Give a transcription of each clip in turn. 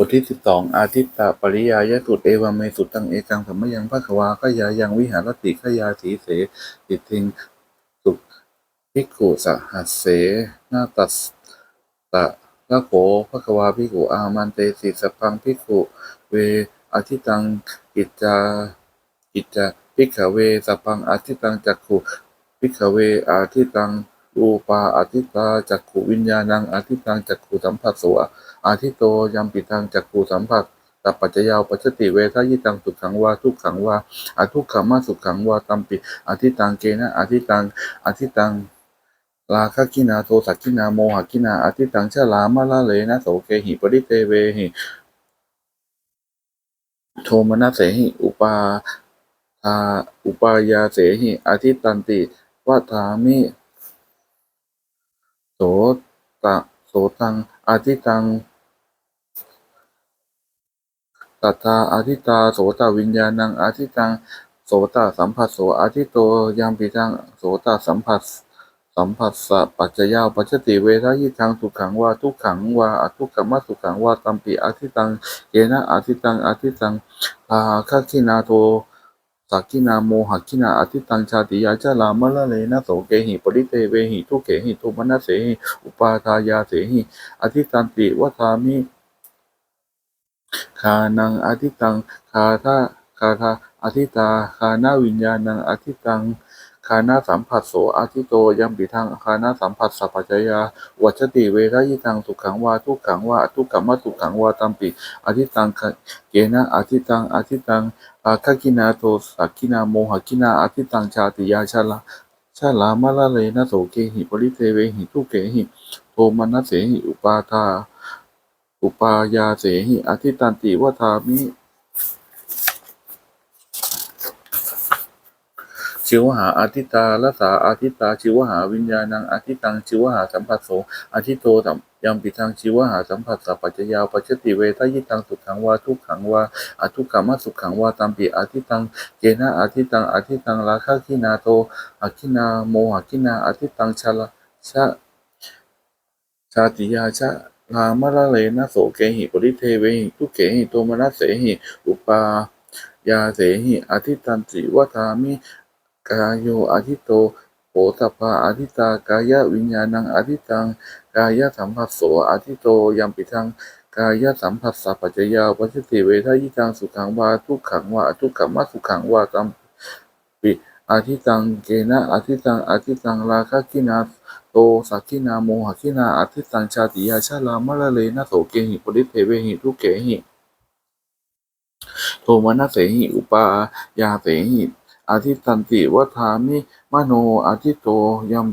บทที่สิบสองอาทิตตปริยายสุตเอวเมสุตังเอกังสัมมยังภควาขยายังวิหารติขยาสีเสติทิงสุภิกขุสหัสเสนาตัสตะละโขภควาภิกขุอามันเตสิสพังภิกขุเวอาทิตังกิจจากิจจาภิกขเวสพังอาทิตังจักขุภิกขเวอาทิตัง รูปาอาทิตาจักขุวิญญาณังอาทิตังจักขุสัมผัสโสอาทิโตยัมปิตังจักขูสัมผัสตัปปัจจยาวปัจจติเวทายิตังสุขังวาทุกขังวาอาทุกขมาสุขังวาตัมปิอาทิตังเกนะอาทิตังอาทิตังราคะกินาโทสักกินาโมหกินาอาทิตังชะลามะละเลนะโสเกหิปริเตเวหิโทมนะเสหิอุปาทาอุปายาเสหิอาทิตันติวัฏามิ โสตะโสตังอาทิตังตัทธาอาทิตาโสตวิญญาณังอาทิตังโสตสัมผัสโสอาทิโตยามปิตังโสตสัมผัส สัมผัสสะปัจจยาวปัจจติเวทายิทังสุขังวาทุกขังวาอทุกขมัสุขังวาตัมปิอาทิตังเยนะอาทิตังอาทิตังพาคัคินาโท สักกินาโมหกินาอธิตังชาติยาจาลามะละเลนะโสเกหิปริเตเวหิทุเกหิทุมนะเสหิอุปาทายาเสหิอธิตันติวัฏามิคานังอธิตังคาทาคาทาอธิตาคานาวิญญาณังอธิตัง คานาสัมผัสโสอาทิโตยัมปิทังคานาสัมผัสสัพพจยาวัชติเวทยิตังสุขังวาทุกขังวาทุกขมัสุขังวาตัมปิอธิตังเกนะอธิตังอธิตังอาคกินาโทสักกินาโมหกินาอธิตังชาติยาชาลาชาลามะละเลนะโสเกหิปริเทเวหิทุเกหิโทมนัสเสหิอุปาทาอุปายาเสหิอธิตันติวัฏามิ ชิวหาอาทิตาละสาอาทิตาชิวหาวิญญาณังอาทิตังชิวหาสัมผัสโสอาทิโตสัมยามปิทังชิวหาสัมผัสสัพปัจยาวปัจจติเวทายิตังสุขังวาทุกขังวาอทุกขมัสสุขังวาตัมปิอาทิตังเจนะอาทิตังอาทิตังราคะกินาโตอาคินาโมหกินาอาทิตังชาลชะชาติยาชะลามะละเลนะโสเกหิปริเทเวหิทุเกหิโทมนัสเสหิอุปายาเสหิอธิตันติวัามิ กายโยอธิโตโหตปาอธิตากายวิญญาณังอธิตังกายสัมผัสโสอธิโตยัมปิทังกายสัมผัสสะปัจจยาปัจจติเวทายิตังสุขังวาทุกขังวาทุกขมัสสุขังวาตัมปิอาทิตังเกนะอาทิตังอาทิตังราคะกินาโตสักขินาโมหขินาอธิตังชาติยาชาลามะละเลนะโสเกหิปริเทเวหิทุเกหิโทมนะเสหิอุปายาเสหิ อธิตันติวัฏามิ มโนอธิโตยัม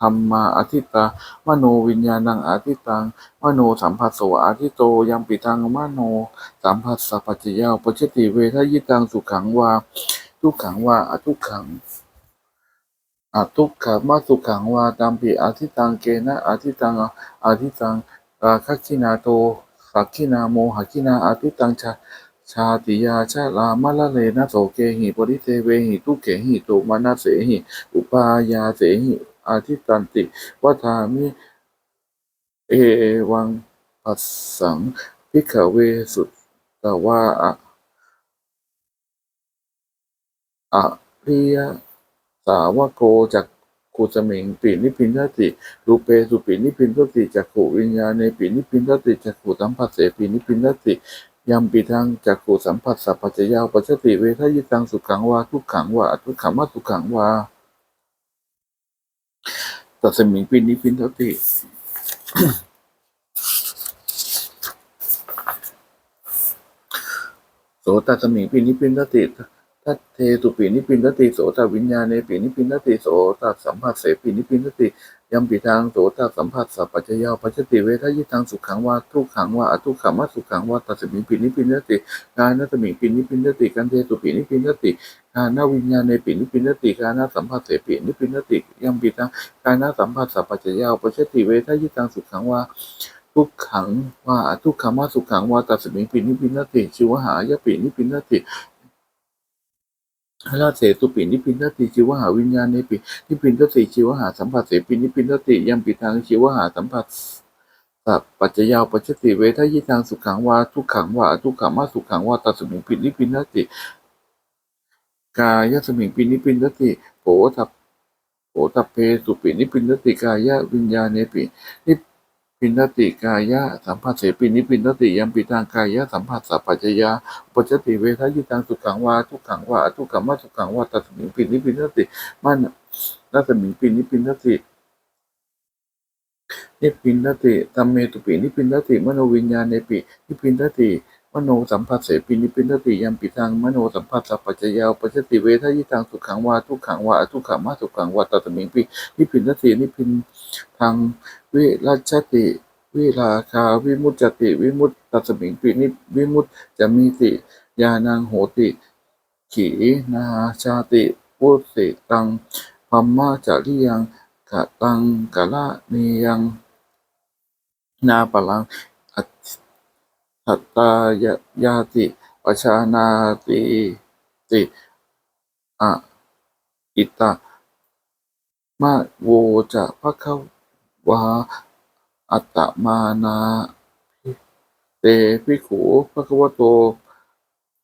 ธรรมาอธิตามโนวิญญาณังอธิตัง มโนสัมผัสโสอธิโตยัมปิตังมโนสัมผัสสะปัจจยาปัจจติเวทยิตังสุขังวาทุกขังวาอทุกขังอาทุกขมาสุขังวาตัมปิอาทิตังเกนะอาทิตังอาทิตังราคะกินาโตสักขินาโมหกินาอาทิตังชา ชาติยาชาลามะละเลนะโสเกหิปริเทเวหิทุเกหิโตมานะเสหิ อุปายาเสหิอาทิตันติวัฏามิเอวังปัสสังพิกเวสุตตวาอะอะริยสาวโกจากกุสมิงปีนิพินทติรูเปสุปีนิพินทติจากขุวิญญาณปีนิพินทติจากขุสัมผัสเสปีนิพินทติ ยัมปีทางจากขุสัมผัสสัพพจยาวปัจจติเวทยิตังสุขังวาทุกขังวาทุกขังวาสุขังวาตัสมิงปีนิพินทติโสตัสมิงปีนิพินทติ ทัตเทตุปีนิพินทติโสตวิญญาณปีนิพินทติโสตสัมผัสเสปีนิพินทติยัมปีทางโสตสัมผัสสัพปัจจยาปัจจติเวทยิตังสุขังวาทุกขังวาอทุกขังวาสุขังวาตัสมิปีนิพินทติกายนัสมิงปีนิพินทติกันเทตุปีนิพินทติกานาวิญญาณปีนิพินทติกานาสัมผัสเสปีนิพินทติยัมปีทางกายนาสัมผัสสัพปัจจยาปัจจติเวทยิตังสุขังวาทุกขังว่าทุกขมาสุขังว่าตัสมิปินิพินติชิวหายปินิพินติ ราเสตุปินิพินติชิวหาวิญญาณเนปินิพินติชิวหาสัมผัสเสปินิพินติยัมปิทางชิวหาสัมผัสสัพปัจจยาวปัจจติเวทายิตังสุขังวาทุกขังวาทุกขังวาสุขังวาตัสมิงปินิปินติกายสมิงปินิปินติโผทัพโผทัพเพสุปินิปินติกายวิญญาณเนปินิ ปินติกายะสัมผัสเสปินิปินติยัมปิตังกายะสัมผัสสัพพัจยาปัจจติเวทายิตังสุขังวาทุกขังวาทุกขังวาสุขังวาตัสมิงปินิปินติมันตัสมิงปินิปินตินิปินติตัมเมตุปินิปินตติมโนวิญญาณเนปินิปินติ มโนสัมผัสเสปินิพพินทติยัมปิทังมโนสัมผัสสัพปัจจยาวปัจจติเวทยิตังสุขังวาทุกขังวาทุกขังมาสุขังวาตัตมิงปินิพินทตินิพินทางวิรัชติวิราคาวิมุตจติ วิมุตตัสมิงปินิวิมุตจะมีติยานังโหติ ขีนาชาติพุสิตังพัมมาจาริยังกะตังกะละนียัง นาปลัง อัตตายยาติปชานาติติอะอิตะมะโวจะพระคะวาอัตตมานาเตภิกขุภะควโต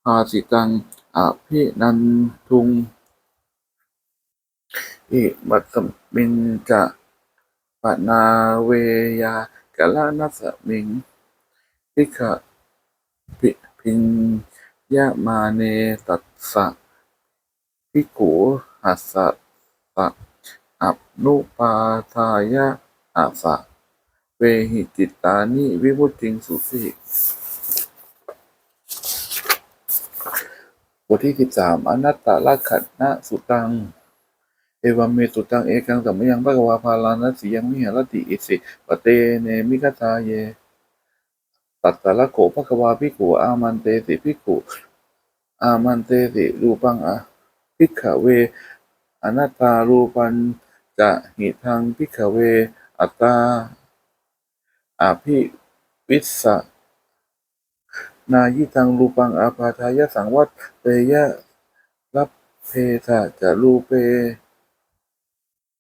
ภาสิตังอภินันทุงอิมัตสมินจะปนาเวยากะละนัสมิงพิขะ พิพิญญามาเนตัสสะพิกขุหัสสะตะอัปนุปาทายะอาสะเวหิจิตตานิวิมุตติงสุสิบทที่สิบสามอนัตตลักขณะสุตัง เอวัมเมสุตังเอกังสัมมยังภะคะวาภาลานัสสิยังมิหรติอิสิปเตเนมิกตาเย ตัตตะละโขภควาภิกขุอามันเตสิภิกขุอามันเตสิรูปังอะภิกขเว อนัตตารูปันจะหิทังภิกขเว อัตตาอาภิวิสะนายิทังรูปังอาปาทายสังวัตเตยะรับเพทะจะรูเป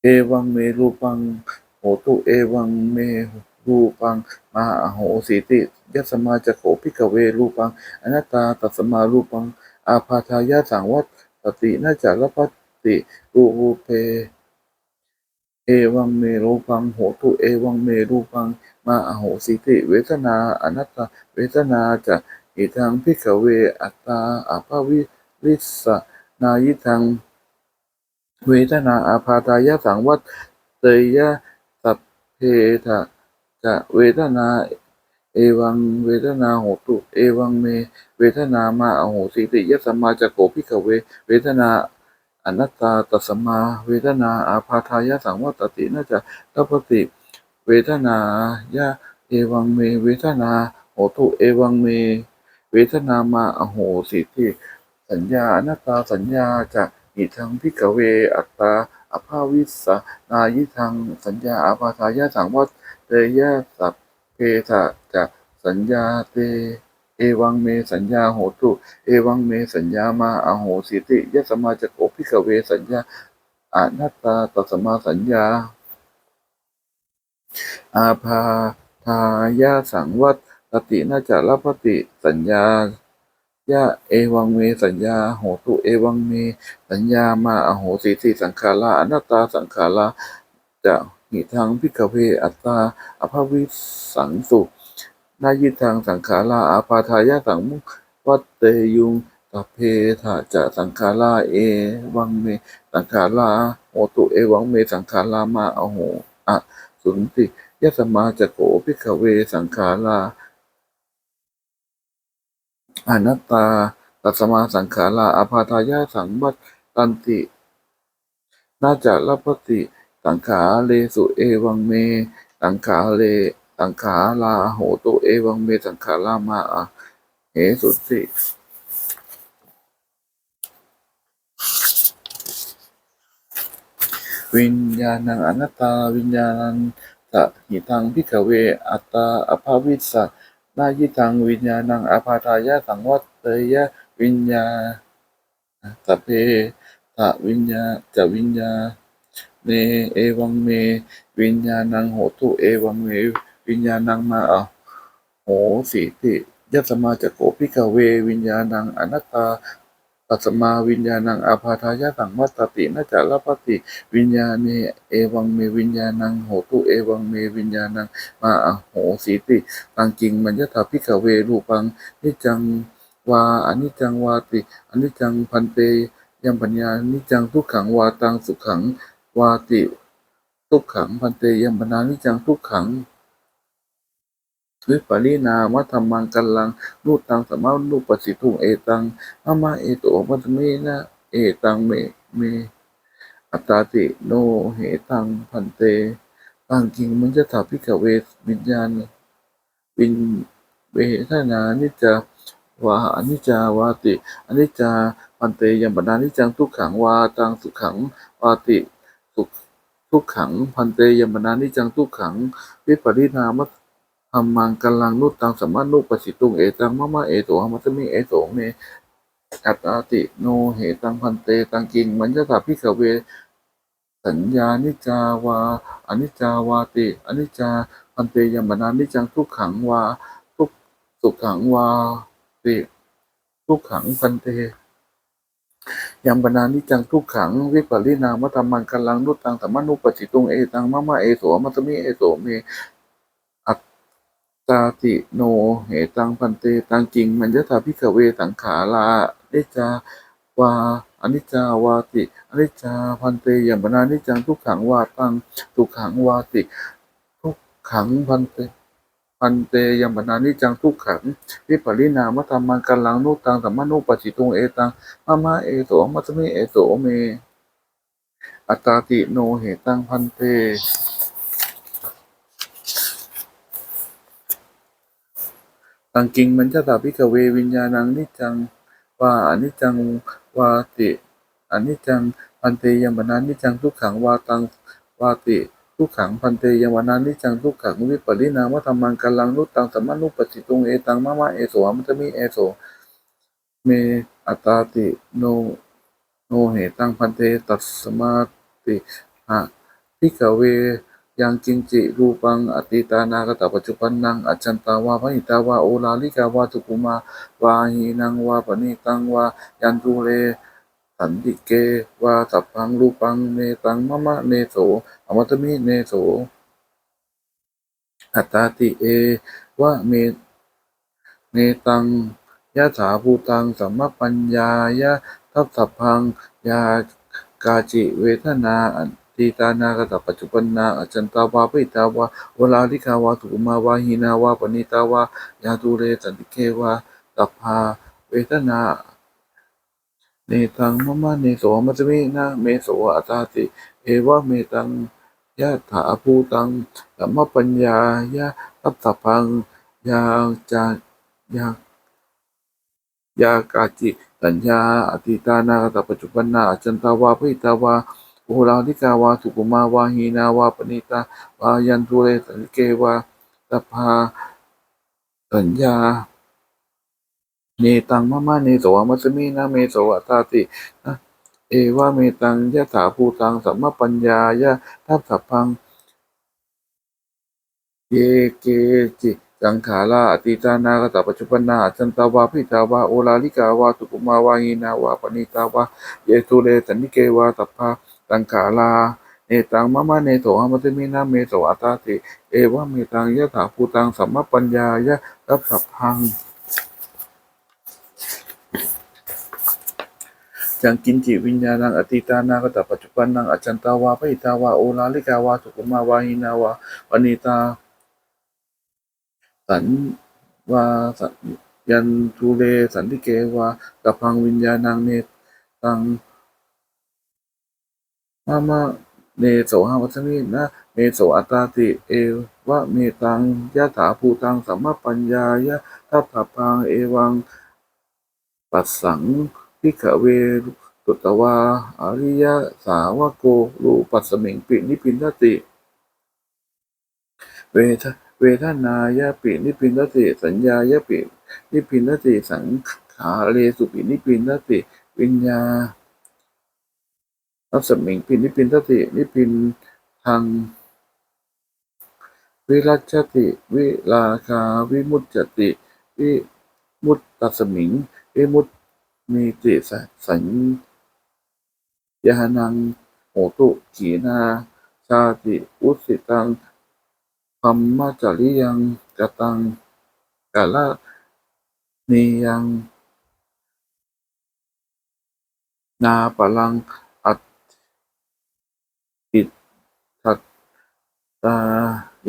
เอวังเมรูปังโหตุเอวังเมรูปังมหาโหสีติ ยัสมาจะโขพิกเวรูปัง อนัตตาตัสมารูปัง อาพาทายาสังวัตตตินาจารพัตติรูเป เอวังเมรูปัง โหตุเอวังเมรูปัง มาอโหสิติ เวทนา อนัตตา เวทนาจะอิทังพิกเว อัตตาอาภาวิริสนายิทัง เวทนาอาพาทายาสังวัตเตยะสัพเพทะจะเวทนา เอวังเวทนาโหตุเอวังเม เวทนามาอโหสิติยัสสมมาจะโกพิกเว เวทนาอนัตตาตัสสมา เวทนาอาพาทายสังวัตติน่าจะทัพติ เวทนายะเอวังเม เวทนาโหตุเอวังเม เวทนามาอโหสิติสัญญาอนัตตาสัญญาจะอิทังพิกเว อัตตาอภาวิสนายิทังสัญญาอาพาทายสังวัตเตยะสัพเพทะ สัญญาเต เอวังเมสัญญาโหตุเอวังเมสัญญามาอโหสิติยัสมาจะโกพิกเวสัญญาอนัตตาตัสมาสัญญา อาภาทายาสังวัตตตินาจารพติสัญญายะเอวังเมสัญญาโหตุเอวังเม สัญญามาอโหสิติสังขาราอนัตตาสังขาราจะหิทังพิกเวอัตตาอภวิสังสุ นายิทังสังขาราอาปาทายะสังมุวัตเตยุงตเพทะจะสังขาราเอวังเม สังขาราโหตุเอวังเมสังขารามาอโหอะสุนติยัสมาจะโกพิกเวสังขาราอนัตตาตัสมาสังขาราอาพาทายาสังวัตตันตินาจะรับปติสังขาเลสุเอวังเม สังขาเล สังขาราโหตุเอวังเมสังขารามาอะเหสุติวิญญาณังอนัตตา วิญญาณังสะหิทังพิกเว อัตตาอภาวิสะนายิทังวิญญาณังอาพาทายะสังวัตเตยะวิญญาสพเพทะวิญญาจะวิญญาเนเอวังเม วิญญาณังโหตุเอวังเม วิญญาณังมาอะโหสีติยัสมาจักโกพิกเว วิญญาณังอนัตตาปัสมาวิญญาณังอาพาทายะสังวัตตินาจารปติวิญญาเนเอวังเมวิญญาณังโหตุเอวังเมวิญญาณังมาอโหสีติตังกิงมัญญถาพิกเวรูปังนิจจังวาอนิจจังวาติอนิจจังพันเตยัมปัญญานิจจังทุกขังวาตังสุขังวาติ ทุกขังพันเตยัมปนานิจังทุกขัง วิปริณามะธรรมังกัลลังนูตังสมานุปสิทุงเอตังอามาเอโตมัตเมนะเอตังเมเมอัตตาติโนเหตังพันเตตังกิงมันจะถาพิกเวสวิญญาณวินเวทนานิจจวาอนิจาวาติอนิจาพันเตยัมปนานิจังทุกขังวาตังสุขังวาติสุขทุกขังพันเตยมนานิจังทุกขังวิปริณามะธรรมังกัลังนุตตังสัมมานุปสิตุงเอตังมะมะเอโตหมัตมิเอโตเมอัตตาติโนเหตังพันเตตังกิงมัญญตาพิกเว สัญญานิจาวาอนิจาวาติอนิจจาพันเตยมนานิจังทุกขังวาทุกสุขังวาติทุกขังพันเตยามปนานิจังทุกขัง วิปริณามะธรรมังกัลังนุตตังสัมมานุปจิตุงเอตังมะมะเอโสมัตมิเอโสเมต ตาติโนเหตังพันเตตังกิงมัญญถาพิกเวสังขาราเนจาวาอนิจจาวาติอนิจจาพันเตยามปนานิจังทุกขังวาตังทุกขังวาติ ทุกขังพันเตพันเตยามปนานิจังทุกขังวิปริณามะธรรมังกัลลังนุตังสัมมานุปจิตุงเอตังมามาเอโสมัตมิเอโสเมอัตตาติโนเหตังพันเต ตังกิงมันจะตาพิกเววิญญาณังนิจังวาอนิจังวาติอนิจจังพันเตยมนานิจังทุกขังวาตังวาติทุกขังพันเตยมนานิจังทุกขังวิปริณามธรรมังกัลังนุตตังสัมมานุปจิตุงเอตังมามาเอโสมัตมิเอโสเมอัตตาติโนโนเหตังพันเตตัสมาติหะพิกเว ยังกินจิรูปังอติตานากตปัจจุปันนังอัจจันตาวาพหิตาวาโอลาลิกาวาตุกุมาวาหีนังวาปณิตังวายันตุเรสันติเกวาสัพพังรูปังเนตังมะมะเนโสอมัตมิเนโสอัตตาติเอวะเมเนตังยะถาภูตังสัมมปัญญายะทัพสัพพังยากาจิเวทนาอ ตีตานากตปัจจุปันนาอจันตาวาปิตาวาวลาลิกาวาสุกมาวาหินาวาปณิตาวายาตุเรสันติเกวาตัพพาเวทนาเนตังมะมะเนโสมัจมินะเมโสอัตตาติ เอวะเมตังยะถาภูตังสัมมปัญญายะทัพสัพพังยาจายายากาจิสัญญาอติตานากตปัจจุบันนาอจันตาวาพิตาวา โอลาลิกาวาสุกุมาวาหีนาวาปณิตาวายันทุเรสันเกวาตพาสัญญาเนตังมะมะเนโสมัสมินะเมโสอัตตาตินะเอวะเมตังยะถาภูตังสัมมปัญญายะทัพสัพพังเยเกจิสังขาราอติตานากตปัจจุปันนาจันตาวาพิตาวาโอลาลิกาวาตุกุมาวาหินาวาปณิตาวาเยตุเรสันนิเกวาตัพพา สังขาราเนตังมะมะเนโสหมัตมินาเมโสอัตตาติ เอวะเมตังยะถาภูตังสัมมปัญญายะรับสัพพังจังกินจิวิญญาณังอติตานากตปัจจุปันนังอจันตาวาพิตาวาโอลาลิกาวาตุกุมาวาหินาวาปณิตา สันวาสันยันทุเรสันติเกวาตพังวิญญาณังเนตัง มะมะเนโสหวัสมินะเมโสอัตตาติเอวะเมตังยะถาภูตังสัมมปัญญายะทัพพพังเอวัง ปัสสังพิกเวตุตวาอริยสาวโกรูปัสมิงปินิพินทติ เวทเวทนายะปินิพินทติ สัญญายะปินิพินทติสังขาเรสุปินิพินทติ วิญญา นัสมิงปินิพินทติ นิพินทางวิรัชติ วิราคา วิมุตจติ วิมุตตัสมิง วิมุตมีติสสัญญานังโหตุขีนา ชาติอุสิตังธรรมจริยังกตังกาละนียัง นาปลังอัตติทัต ตา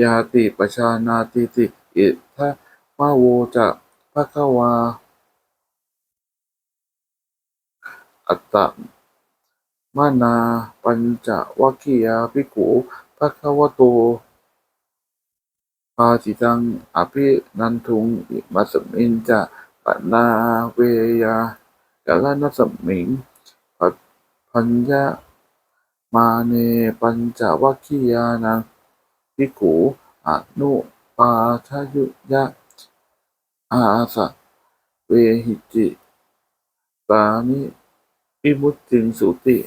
ยาติปชานาติติอิทะมะโวจะภะคะวา อัตตมานาปัญจวัคคียาภิกขุภะคะวะโตภาสิตังอภินันทุงอิมัสมินจะปนาเวยากาลนัสมิงปัพัญญามาเนปัญจวัคคียานัง ภิกขุอนุปาทยุยะ อาสะเวหิจิ ปานิอิมุตติงสุติ